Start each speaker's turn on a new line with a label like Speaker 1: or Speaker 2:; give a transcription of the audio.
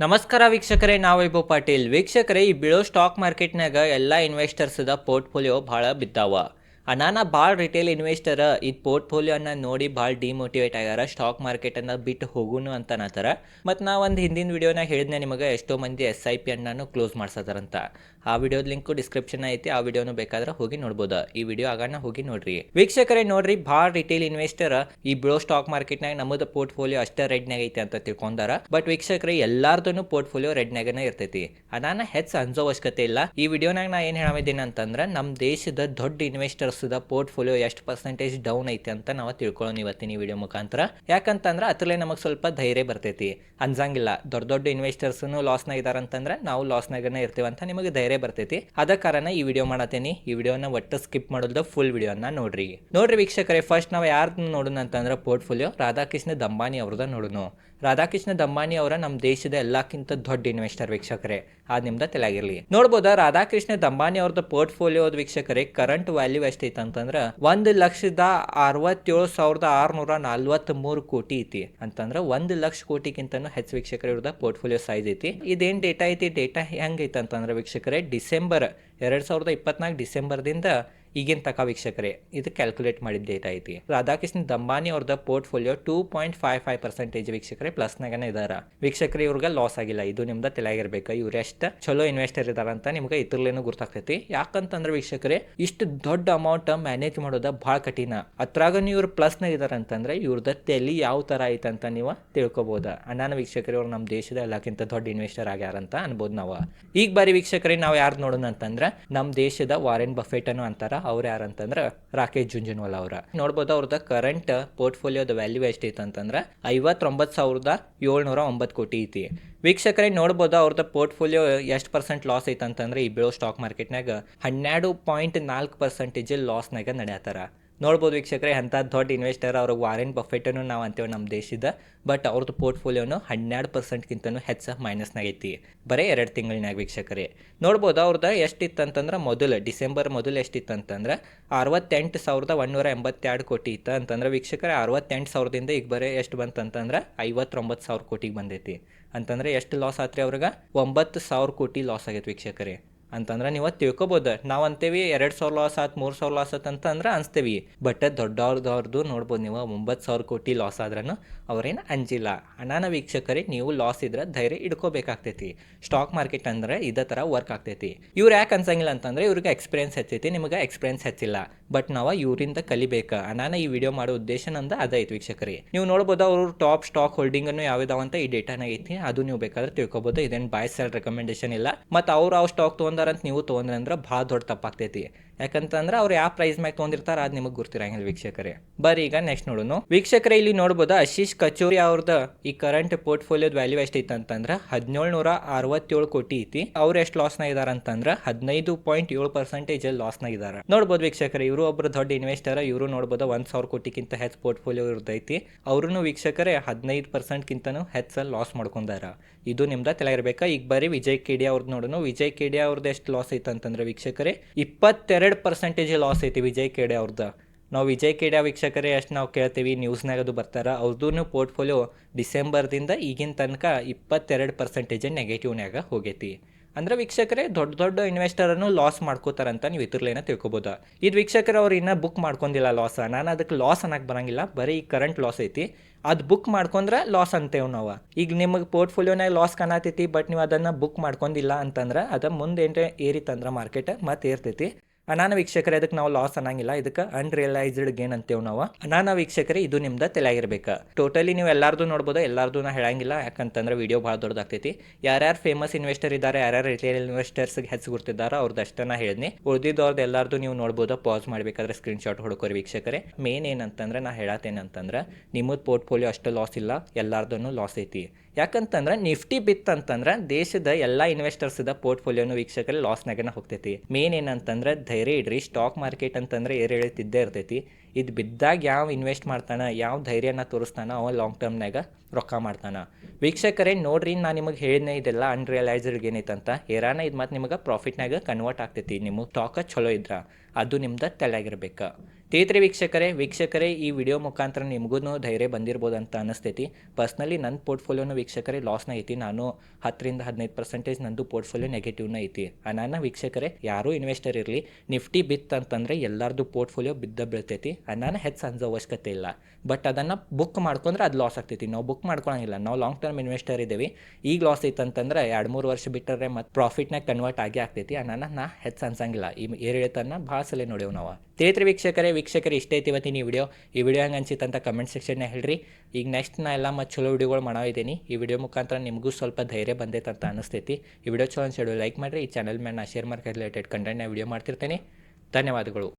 Speaker 1: ನಮಸ್ಕಾರ ವೀಕ್ಷಕರೇ, ನಾವು ವೈಭವ್ ಪಾಟೀಲ್. ವೀಕ್ಷಕರೇ, ಈ ಬೀಳೋ ಸ್ಟಾಕ್ ಮಾರ್ಕೆಟ್ನಾಗ ಎಲ್ಲ ಇನ್ವೆಸ್ಟರ್ಸ್ದ ಪೋರ್ಟ್ಫೋಲಿಯೋ ಭಾಳ ಬಿದ್ದಾವ. ಅನಾನ ಭಾಳ ರಿಟೇಲ್ ಇನ್ವೆಸ್ಟರ್ ಈ ಪೋರ್ಟ್ಫೋಲಿಯೋನ ನೋಡಿ ಭಾಳ ಡಿಮೋಟಿವೇಟ್ ಆಗ್ಯಾರ ಸ್ಟಾಕ್ ಮಾರ್ಕೆಟನ್ನು ಬಿಟ್ಟು ಹೋಗುನು ಅಂತ ಅನ್ನತ್ತಾರ ಮತ್ತು ನಾ ಒಂದು ಹಿಂದಿನ ವಿಡಿಯೋನಾಗ ಹೇಳಿದ್ನೆ ನಿಮಗೆ, ಎಷ್ಟೋ ಮಂದಿ ಎಸ್ ಐ ಪಿ ಅನ್ನು ಕ್ಲೋಸ್ ಮಾಡ್ಸತಾರಂತ. ಆ ವಿಡಿಯೋದ ಲಿಂಕು ಡಿಸ್ಕ್ರಿಪ್ಷನ್ ಐತಿ, ಆ ವಿಡಿಯೋನು ಬೇಕಾದ್ರೆ ಹೋಗಿ ನೋಡ್ಬೋದು. ಈ ವಿಡಿಯೋ ಆಗಾನ ಹೋಗಿ ನೋಡ್ರಿ. ವೀಕ್ಷಕರೇ, ನೋಡ್ರಿ ಭಾಳ ರಿಟೇಲ್ ಇನ್ವೆಸ್ಟರ್ ಈ ಬ್ರೋ ಸ್ಟಾಕ್ ಮಾರ್ಕೆಟ್ನಾಗ ನಮ್ಮದು ಪೋರ್ಟ್ಫೋಲಿಯೋ ಅಷ್ಟೇ ರೆಡ್ನಾಗ ಐತಿ ಅಂತ ತಿಳ್ಕೊಂಡಾರ. ಬಟ್ ವೀಕ್ಷಕರೇ ಎಲ್ಲಾರ್ದು ಪೋರ್ಟ್ಫೋಲಿಯೋ ರೆಡ್ನಾಗನೇ ಇರ್ತೈತಿ. ಅದಾನ ಹೆಚ್ಚು ಅನ್ಸೋ ಅವಶ್ಯಕತೆ ಇಲ್ಲ. ಈ ವಿಡಿಯೋನಾಗ ನಾ ಏನು ಹೇಳಿದ್ದೀನಿ ಅಂತಂದ್ರೆ ನಮ್ಮ ದೇಶದ ದೊಡ್ಡ ಇನ್ವೆಸ್ಟರ್ಸ್ದ ಪೋರ್ಟ್ಫೋಲಿಯೋ ಎಷ್ಟು ಪರ್ಸೆಂಟೇಜ್ ಡೌನ್ ಐತೆ ಅಂತ ನಾವು ತಿಳ್ಕೊಳ್ಳೋಣ ಇವತ್ತಿನ ಈ ವಿಡಿಯೋ ಮುಖಾಂತರ. ಯಾಕಂತಂದ್ರೆ ಅದರಲ್ಲೇ ನಮಗೆ ಸ್ವಲ್ಪ ಧೈರ್ಯ ಬರ್ತೈತಿ. ಅನ್ಸಂಗಿಲ್ಲ ದೊಡ್ಡ ದೊಡ್ಡ ಇನ್ವೆಸ್ಟರ್ಸ್ನು ಲಾಸ್ನಾಗ ಇದ್ದಾರೆ ಅಂತಂದ್ರೆ ನಾವು ಲಾಸ್ನಾಗನೇ ಇರ್ತೀವಿ ಅಂತ ನಿಮಗೆ ಧೈರ್ಯ ಬರ್ತೈತಿ. ಅದ ಕಾರಣ ಈ ವಿಡಿಯೋ ಮಾಡತ್ತೀನಿ. ಈ ವಿಡಿಯೋನ ಒಟ್ಟು ಸ್ಕಿಪ್ ಮಾಡೋದು ಫುಲ್ ವಿಡಿಯೋನ ನೋಡ್ರಿ. ನೋಡ್ರಿ ವೀಕ್ಷಕರೇ ಫಸ್ಟ್ ನಾವು ಯಾರ್ದು ನೋಡೋಣ ಅಂತಂದ್ರೆ ಪೋರ್ಟ್ಫೋಲಿಯೋ? ರಾಧಾಕೃಷ್ಣ ದಂಬಾನಿ ಅವ್ರದ ನೋಡೋಣ ರಾಧಾಕೃಷ್ಣ ದಮ್ಮಾನಿ ಅವರ ನಮ್ಮ ದೇಶದ ಎಲ್ಲಕ್ಕಿಂತ ದೊಡ್ಡ ಇನ್ವೆಸ್ಟರ್ ವೀಕ್ಷಕರೇ. ಅದು ನಿಮ್ದ ತೆಲಾಗಿರ್ಲಿ ನೋಡ್ಬೋದಾ, ರಾಧಾಕೃಷ್ಣ ದಮ್ಮಾನಿ ಅವ್ರದ್ದು ಪೋರ್ಟ್ಫೋಲಿಯೋದ ವೀಕ್ಷಕರೇ ಕರೆಂಟ್ ವ್ಯಾಲ್ಯೂ ಎಷ್ಟೈತೆ ಅಂತಂದ್ರೆ ಒಂದು ಲಕ್ಷದ ಅರವತ್ತೇಳು ಸಾವಿರದ ಆರ್ನೂರ ನಲ್ವತ್ತ್ ಮೂರು ಕೋಟಿ ಐತಿ. ಅಂತಂದ್ರೆ ಒಂದು ಲಕ್ಷ ಕೋಟಿಗಿಂತನೂ ಹೆಚ್ಚು ವೀಕ್ಷಕರ ಇವ್ರದ ಪೋರ್ಟ್ಫೋಲಿಯೋ ಸೈಜ್ ಐತಿ. ಇದೇನ್ ಡೇಟಾ ಐತಿ ಡೇಟಾ ಹೆಂಗೈತೆ ಅಂತಂದ್ರೆ ವೀಕ್ಷಕರೇ, ಡಿಸೆಂಬರ್ ಎರಡ್ ಸಾವಿರದ ಇಪ್ಪತ್ನಾಲ್ಕು ಡಿಸೆಂಬರ್ದಿಂದ ಈಗಿನ ತಕ ವೀಕ್ಷಕರೇ, ಇದು ಕ್ಯಾಲ್ಕುಲೇಟ್ ಮಾಡಿದ ಡೇಟಾ ಐತಿ. ರಾಧಾಕೃಷ್ಣ ದಂಬಾನಿ ಅವ್ರದ portfolio two point five five percentage ವೀಕ್ಷಕರೇ ಪ್ಲಸ್ನಾಗನೇ ಇದಾರ. ವೀಕ್ಷಕರು, ಇವ್ರಿಗೆ ಲಾಸ್ ಆಗಿಲ್ಲ. ಇದು ನಿಮ್ದ ತಲೆಯಾಗಿರ್ಬೇಕು ಇವ್ರು ಎಷ್ಟು ಚಲೋ ಇನ್ವೆಸ್ಟರ್ ಇದಾರ ಅಂತ ನಿಮ್ಗೆ ಇದ್ರಲ್ಲೇನು ಗೊತ್ತಾಗ್ತೈತಿ ಯಾಕಂತಂದ್ರೆ ವೀಕ್ಷಕರೇ, ಇಷ್ಟು ದೊಡ್ಡ ಅಮೌಂಟ್ ಮ್ಯಾನೇಜ್ ಮಾಡೋದ ಭಾಳ ಕಠಿಣ. ಅದ್ರಾಗ ಇವ್ರು ಪ್ಲಸ್ನಾಗ ಇದಾರ ಅಂತಂದ್ರೆ ಇವ್ರದ ತಲೆ ಯಾವ ತರ ಐತ ಅಂತ ನೀವು ತಿಳ್ಕೋಬೋದು. ಅಣ್ಣನ ವೀಕ್ಷಕರೇ, ಇವ್ರು ನಮ್ಮ ದೇಶದ ಎಲ್ಲಕ್ಕಿಂತ ದೊಡ್ಡ ಇನ್ವೆಸ್ಟರ್ ಆಗ್ಯಾರ ಅಂತ ಅನ್ಬೋದು ನಾವು. ಈಗ ಬಾರಿ ವೀಕ್ಷಕರೇ, ನಾವು ಯಾರು ನೋಡೋಣ ಅಂತಂದ್ರೆ ನಮ್ಮ ದೇಶದ ವಾರೆನ್ ಬಫೆಟ್ ಅನ್ನು ಅಂತಾರ. ಅವ್ರು ಯಾರಂತಂದ್ರ ರಾಕೇಶ್ ಜುಂಜುನ್ವಾಲ ಅವರ. ನೋಡ್ಬೋದು ಅವ್ರದ ಕರೆಂಟ್ ಪೋರ್ಟ್ಫೋಲಿಯೋದ ವ್ಯಾಲ್ಯೂ ಎಷ್ಟೈತೆ ಅಂತಂದ್ರೆ ಐವತ್ತೊಂಬತ್ತು ಸಾವಿರದ ಏಳ್ನೂರ ಒಂಬತ್ತು ಕೋಟಿ ಐತಿ. ವೀಕ್ಷಕರೇ, ನೋಡ್ಬೋದು ಅವ್ರದ್ದು ಪೋರ್ಟ್ಫೋಲಿಯೋ ಎಷ್ಟು ಪರ್ಸೆಂಟ್ ಲಾಸ್ ಐತಂತಂದ್ರೆ ಈ ಬೆಳೋ ಸ್ಟಾಕ್ ಮಾರ್ಕೆಟ್ನಾಗ ಹನ್ನೆರಡು ಪಾಯಿಂಟ್ ನಾಲ್ಕು ಪರ್ಸೆಂಟೇಜ್ ಲಾಸ್ನಾಗ ನಡೆಯತ್ತಾರ ನೋಡ್ಬೋದು ವೀಕ್ಷಕರೇ ಅಂಥ ದೊಡ್ಡ ಇನ್ವೆಸ್ಟರ್ ಅವ್ರಿಗೆ ವಾರೆನ್ ಬಫೆಟನ್ನು ನಾವು ಅಂತೇವೆ ನಮ್ಮ ದೇಶದ ಬಟ್ ಅವ್ರದ್ದು ಪೋರ್ಟ್ಫೋಲಿಯೋನು ಹನ್ನೆರಡು ಪರ್ಸೆಂಟ್ಗಿಂತನೂ ಹೆಚ್ಚು ಮೈನಸ್ನಾಗೈತಿ ಬರೀ ಎರಡು ತಿಂಗಳಿನಾಗ ವೀಕ್ಷಕರೇ. ನೋಡ್ಬೋದು ಅವ್ರದ್ದು ಎಷ್ಟಿತ್ತು ಅಂತಂದ್ರೆ ಮೊದಲು, ಡಿಸೆಂಬರ್ ಮೊದಲು ಎಷ್ಟಿತ್ತು ಅಂತಂದ್ರೆ ಅರವತ್ತೆಂಟು ಸಾವಿರದ ಒಂದೂರ ಎಂಬತ್ತೆರಡು ಕೋಟಿ ಇತ್ತು. ಅಂತಂದ್ರೆ ವೀಕ್ಷಕರೇ, ಅರವತ್ತೆಂಟು ಸಾವಿರದಿಂದ ಈಗ ಬರೀ ಎಷ್ಟು ಬಂತಂತಂದ್ರೆ ಐವತ್ತೊಂಬತ್ತು ಸಾವಿರ ಕೋಟಿಗೆ ಬಂದೈತಿ. ಅಂತಂದ್ರೆ ಎಷ್ಟು ಲಾಸ್ ಆತ್ರಿ ಅವ್ರಿಗೆ? ಒಂಬತ್ತು ಸಾವಿರ ಕೋಟಿ ಲಾಸ್ ಆಗೈತೆ ವೀಕ್ಷಕರೇ. ಅಂತಂದ್ರೆ ನೀವು ತಿಳ್ಕೊಬೋದು. ನಾವು ಅಂತೇವಿ ಎರಡು ಸಾವಿರ ಲಾಸ್ ಆತು, ಮೂರು ಸಾವಿರ ಲಾಸ್ ಆತು ಅಂತಂದ್ರೆ ಅನ್ಸ್ತೇವಿ. ಬಟ್ ದೊಡ್ಡವ್ರದವ್ರದ್ದು ನೋಡ್ಬೋದು ನೀವು ಒಂಬತ್ತು ಸಾವಿರ ಕೋಟಿ ಲಾಸ್ ಆದ್ರೂ ಅವ್ರೇನು ಅಂಜಿಲ್ಲ. ಅನಾನ ವೀಕ್ಷಕರಿಗೆ ನೀವು ಲಾಸ್ ಇದ್ರೆ ಧೈರ್ಯ ಇಡ್ಕೋಬೇಕಾಗ್ತೈತಿ. ಸ್ಟಾಕ್ ಮಾರ್ಕೆಟ್ ಅಂದ್ರೆ ಇದೇ ಥರ ವರ್ಕ್ ಆಗ್ತೈತಿ. ಇವ್ರು ಯಾಕೆ ಅನ್ಸಂಗಿಲ್ಲ ಅಂತಂದ್ರೆ ಇವ್ರಿಗೆ ಎಕ್ಸ್ಪೀರಿಯನ್ಸ್ ಹೆಚ್ಚೈತಿ, ನಿಮಗೆ ಎಕ್ಸ್ಪೀರಿಯನ್ಸ್ ಹೆಚ್ಚಿಲ್ಲ. ಬಟ್ ನಾವು ಇವರಿಂದ ಕಲಿಬೇಕು. ಅಣ್ಣನ ಈ ವಿಡಿಯೋ ಮಾಡೋ ಉದ್ದೇಶ ನಂದು ಅದೈತಿ ವೀಕ್ಷಕರಿ. ನೀವು ನೋಡ್ಬೋದು ಅವರು ಟಾಪ್ ಸ್ಟಾಕ್ ಹೋಲ್ಡಿಂಗ್ ಅನ್ನು ಯಾವ್ದಾವ ಅಂತ ಈ ಡೇಟಾನ ಐತಿ, ಅದು ನೀವು ಬೇಕಾದ್ರೆ ತಿಳ್ಕೊಬೋದು. ಇದೇನು ಬಾಯ್ ಸೆಲ್ ರೆಕಮೆಂಡೇಶನ್ ಇಲ್ಲ. ಮತ್ತು ಅವ್ರು ಅವು ಸ್ಟಾಕ್ ತೊಗೊಂಡಾರಂತ ನೀವು ತೊಗೊಂಡ್ರೆ ಅಂದ್ರೆ ಭಾಳ ದೊಡ್ಡ ತಪ್ಪಾಗ್ತೈತಿ. ಯಾಕಂತಂದ್ರೆ ಅವ್ರು ಯಾವ ಪ್ರೈಸ್ ಮ್ಯಾಗ ತೊಗೊಂಡಿರ್ತಾರ ಅದು ನಿಮಗೆ ಗೊತ್ತಿರಂಗಿಲ್ಲ ವೀಕ್ಷಕರೇ. ಬರೀ ಈಗ ನೆಕ್ಸ್ಟ್ ನೋಡೋಣ. ವೀಕ್ಷಕರೇ, ಇಲ್ಲಿ ನೋಡ್ಬೋದು ಆಶೀಶ್ ಕಚೋರಿ ಅವ್ರದ್ದು ಈ ಕರೆಂಟ್ ಪೋರ್ಟ್ಫೋಲಿಯೋದ ವ್ಯಾಲ್ಯೂ ಎಷ್ಟೈತೆ ಅಂತಂದ್ರೆ ಹದಿನೇಳು ನೂರ ಅರವತ್ತೇಳು ಕೋಟಿ ಐತಿ. ಅವ್ರು ಎಷ್ಟು ಲಾಸ್ನಾಗ ಇದಾರ ಅಂತಂದ್ರೆ ಹದಿನೈದು ಪಾಯಿಂಟ್ ಏಳು ಪರ್ಸೆಂಟೇಜ್ ಲಾಸ್ನಾಗ ಇದಾರ. ನೋಡ್ಬೋದು ವೀಕ್ಷಕರೇ, ಇವರು ಒಬ್ರು ದೊಡ್ಡ ಇನ್ವೆಸ್ಟರ್ ಇವರು ನೋಡ್ಬೋದು ಒಂದ್ ಸಾವಿರ ಕೋಟಿಗಿಂತ ಹೆಚ್ಚು ಪೋರ್ಟ್ಫೋಲಿಯೋ ಇರ್ತೈತಿ ಅವ್ರೂ ವೀಕ್ಷಕರೇ ಹದಿನೈದು ಪರ್ಸೆಂಟ್ಗಿಂತನೂ ಹೆಚ್ಚು ಲಾಸ್ ಮಾಡ್ಕೊಂಡಾರ. ಇದು ನಿಮ್ದ ತಲೆಗಿರ್ಬೇಕಾ ಈಗ ಬರೀ ವಿಜಯ್ ಕೆಡಿಯಾ ಅವ್ರದ್ದು ನೋಡೋಣ. ವಿಜಯ್ ಕೇಡಿಯಾ ಅವ್ರದ್ದು ಎಷ್ಟು ಲಾಸ್ ಐತೆ ಅಂತಂದ್ರೆ ವೀಕ್ಷಕರೇ, ಇಪ್ಪತ್ತೆರಡು ಪರ್ಸೆಂಟೇಜ್ ಲಾಸ್ ಐತಿ ವಿಜಯ್ ಕೇಡೆ ಅವ್ರದ್ದು ನಾವು ವಿಜಯ್ ಕೇಡೆ ವೀಕ್ಷಕರೇ ಅಷ್ಟು ನಾವು ಕೇಳ್ತೀವಿ ನ್ಯೂಸ್ನಾಗ ಅದು ಬರ್ತಾರೆ. ಅವ್ರದ್ದು ಪೋರ್ಟ್ಫೋಲಿಯೋ ಡಿಸೆಂಬರ್ದಿಂದ ಈಗಿನ ತನಕ ಇಪ್ಪತ್ತೆರಡು ಪರ್ಸೆಂಟೇಜ್ ನೆಗೆಟಿವ್ನಾಗ ಹೋಗೈತಿ. ಅಂದ್ರೆ ವೀಕ್ಷಕರೇ ದೊಡ್ಡ ದೊಡ್ಡ ಇನ್ವೆಸ್ಟರನ್ನು ಲಾಸ್ ಮಾಡ್ಕೋತಾರಂತ ನೀವು ಇದ್ರಲ್ಲೇನ ತಿಳ್ಕೊಬೋದು. ಇದು ವೀಕ್ಷಕರು ಅವ್ರು ಇನ್ನೂ ಬುಕ್ ಮಾಡ್ಕೊಂಡಿಲ್ಲ ಲಾಸ್ ನಾನು ಅದಕ್ಕೆ ಲಾಸ್ ಅನ್ನಕ್ಕೆ ಬರಂಗಿಲ್ಲ. ಬರೀ ಕರೆಂಟ್ ಲಾಸ್ ಐತಿ. ಅದು ಬುಕ್ ಮಾಡ್ಕೊಂಡ್ರೆ ಲಾಸ್ ಅಂತೇವೆ ನಾವು. ಈಗ ನಿಮಗೆ ಪೋರ್ಟ್ಫೋಲಿಯೋನಾಗ ಲಾಸ್ ಕಾಣತೈತಿ ಬಟ್ ನೀವು ಅದನ್ನು ಬುಕ್ ಮಾಡ್ಕೊಂಡಿಲ್ಲ ಅಂತಂದ್ರೆ ಅದು ಮುಂದೆ ಏರಿತಂದ್ರೆ ಮಾರ್ಕೆಟ್ ಮತ್ತೆ ಏರ್ತೈತಿ. ಅನಾನ ವೀಕ್ಷಕರೇ, ಅದಕ್ಕೆ ನಾವು ಲಾಸ್ ಅನ್ನಂಗಿಲ್ಲ. ಇದಕ್ಕೆ ಅನ್ರಿಯಲೈಸ್ಡ್ ಗೇನ್ ಅಂತೇವೆ ನಾವು. ಅನಾನ ವೀಕ್ಷಕರೇ, ಇದು ನಿಮ್ದು ತಲೆಯಾಗಿರ್ಬೇಕು. ಟೋಟಲಿ ನೀವು ಎಲ್ಲಾರ್ದು ನೋಡ್ಬೋದು? ಎಲ್ಲಾರ್ದು ನಾ ಹೇಳಂಗಿಲ್ಲ. ಯಾಕಂತಂದ್ರೆ ವಿಡಿಯೋ ಭಾಳ ದೊಡ್ಡದಾಗ್ತೈತಿ. ಯಾರ್ಯಾರು ಫೇಮಸ್ ಇನ್ವೆಸ್ಟರ್ ಇದ್ದಾರೆ, ಯಾರ್ಯಾರು ರಿಟೇಲ್ ಇನ್ವೆಸ್ಟರ್ಸ್ಗೆ ಹೆಚ್ಚು ಗುರ್ತಿದ್ದಾರೆ ಅವ್ರದ್ದು ಅಷ್ಟೇ ನಾ ಹೇಳಿದ್ನಿ ಉಳಿದಿದ್ದವ್ರದ್ದು ಎಲ್ಲಾರ್ದು ನೀವು ನೋಡ್ಬೋದು? ಪಾಸ್ ಮಾಡಬೇಕಾದ್ರೆ ಸ್ಕ್ರೀನ್ ಶಾಟ್ ಹುಡುಕೋರಿ ವೀಕ್ಷಕರೇ. ಮೇನ್ ಏನಂತಂದ್ರೆ ನಾ ಹೇಳತ್ತೇನಂತಂದ್ರೆ, ನಿಮ್ಮದು ಪೋರ್ಟ್ಫೋಲಿಯೋ ಅಷ್ಟು ಲಾಸ್ ಇಲ್ಲ. ಎಲ್ಲಾರ್ದು ಲಾಸ್ ಐತಿ. ಯಾಕಂತಂದ್ರೆ ನಿಫ್ಟಿ ಬಿತ್ ಅಂತಂದ್ರೆ ದೇಶದ ಎಲ್ಲ ಇನ್ವೆಸ್ಟರ್ಸ್ದ ಪೋರ್ಟ್ಫೋಲಿಯೋನು ವೀಕ್ಷಕರೇ ಲಾಸ್ನಾಗನ ಹೋಗ್ತೈತಿ. ಮೇನ್ ಏನಂತಂದ್ರೆ ಇಡ್ರಿ ಸ್ಟಾಕ್ ಮಾರ್ಕೆಟ್ ಅಂತಂದ್ರೆ ಏರಿಳಿತಿದ್ದೇ ಇರ್ತೈತಿ. ಇದು ಬಿದ್ದಾಗ ಯಾವ ಇನ್ವೆಸ್ಟ್ ಮಾಡ್ತಾನ, ಯಾವ ಧೈರ್ಯನ ತೋರಿಸ್ತಾನ ಅವ ಲಾಂಗ್ ಟರ್ಮ್ನಾಗ ರೊಕ್ಕ ಮಾಡ್ತಾನ. ವೀಕ್ಷಕರೇ, ನೋಡ್ರಿ ನಾನು ನಿಮಗೆ ಹೇಳಿದ್ನೇ ಇದೆಲ್ಲ ಅನ್ರಿಯಲೈಸ್ಡ್ ಅಂತ. ಏರಾನ ಇದು ಮತ್ತು ನಿಮಗೆ ಪ್ರಾಫಿಟ್ನಾಗ ಕನ್ವರ್ಟ್ ಆಗ್ತೈತಿ. ನಿಮಗೆ ಸ್ಟಾಕ ಚಲೋ ಇದ್ರ, ಅದು ನಿಮ್ದು ತಲೆಯಾಗಿರ್ಬೇಕು ತೇತ್ರಿ ವೀಕ್ಷಕರೇ ವೀಕ್ಷಕರೇ, ಈ ವಿಡಿಯೋ ಮುಖಾಂತರ ನಿಮಗೂ ಧೈರ್ಯ ಬಂದಿರ್ಬೋದು ಅಂತ ಅನಿಸ್ತೈತಿ. ಪರ್ಸ್ನಲಿ ನನ್ನ ಪೋರ್ಟ್ಫೋಲಿಯೋನ ವೀಕ್ಷಕರೇ ಲಾಸ್ನ ಐತಿ. ನಾನು ಹತ್ತರಿಂದ ಹದಿನೈದು ಪರ್ಸೆಂಟೇಜ್ ನಂದು ಪೋರ್ಟ್ಫೋಲಿಯೋ ನೆಗೆಟಿವ್ನ ಐತಿ. ಅನಾನ ವೀಕ್ಷಕರೇ, ಯಾರೂ ಇನ್ವೆಸ್ಟರ್ ಇರಲಿ. ನಿಫ್ಟಿ ಬಿತ್ತು ಅಂತಂದರೆ ಎಲ್ಲರದು ಪೋರ್ಟ್ಫೋಲಿಯೋ ಬಿದ್ದ ಬೀಳ್ತೈತಿ. ಅನಾನ ಹೆಚ್ಚು ಅನ್ಸೋ ಅವಶ್ಯಕತೆ ಇಲ್ಲ. ಬಟ್ ಅದನ್ನು ಬುಕ್ ಮಾಡ್ಕೊಂಡ್ರೆ ಅದು ಲಾಸ್ ಆಗ್ತೈತಿ. ನಾವು ಬುಕ್ ಮಾಡ್ಕೊಳಂಗಿಲ್ಲ. ನಾವು ಲಾಂಗ್ ಟರ್ಮ್ ಇನ್ವೆಸ್ಟರ್ ಇದ್ದೀವಿ ಈಗ ಲಾಸ್ ಐತೆ ಅಂತಂದ್ರೆ ಎರಡು ಮೂರು ವರ್ಷ ಬಿಟ್ಟರೆ ಮತ್ತು ಪ್ರಾಫಿಟ್ನಾಗ ಕನ್ವರ್ಟ್ ಆಗಿ ಆಗ್ತೈತಿ. ಅನಾನ ನಾ ಹೆಚ್ಚು ಅನ್ಸಂಗಿಲ್ಲ. ಈ ಏರಿಳಿತನ ಭಾಳ ಸಲ ನೋಡೇವು ನಾವು. ತೇತ್ರಿ ವೀಕ್ಷಕರೇ, ವೀಕ್ಷಕರು, ಇಷ್ಟೇ ಐತಿ ಇವತ್ತಿನ ಈ ವಿಡಿಯೋ. ಈ ವಿಡಿಯೋ ಹೆಂಗೆ ಅನ್ಸಿತ್ತು ಅಂತ ಕಮೆಂಟ್ ಸೆಕ್ಷನ್ನಾಗ ಹೇಳ್ರಿ. ಈಗ ನೆಕ್ಸ್ಟ್ ನಾ ಎಲ್ಲ ಮತ್ತು ಚಲೋ ವಿಡಿಯೋಗಳು ಮಾಡೋದಿದ್ದೀನಿ. ಈ ವಿಡಿಯೋ ಮುಖಾಂತರ ನಿಮಗೂ ಸ್ವಲ್ಪ ಧೈರ್ಯ ಬಂದೈತೆ ಅಂತ ಅನಿಸ್ತೈತಿ. ಈ ವಿಡಿಯೋ ಚಲೋ ಅನ್ಸಿಡು ಲೈಕ್ ಮಾಡಿರಿ. ಈ ಚಾನಲ್ ಮೇಲೆ ನಾ ಶೇರ್ ಮಾರ್ಕೆಟ್ ರಿಲೇಟೆಡ್ ಕಂಟೆಂಟ್ನ ವಿಡಿಯೋ ಮಾಡ್ತಿರ್ತೇನೆ. ಧನ್ಯವಾದಗಳು.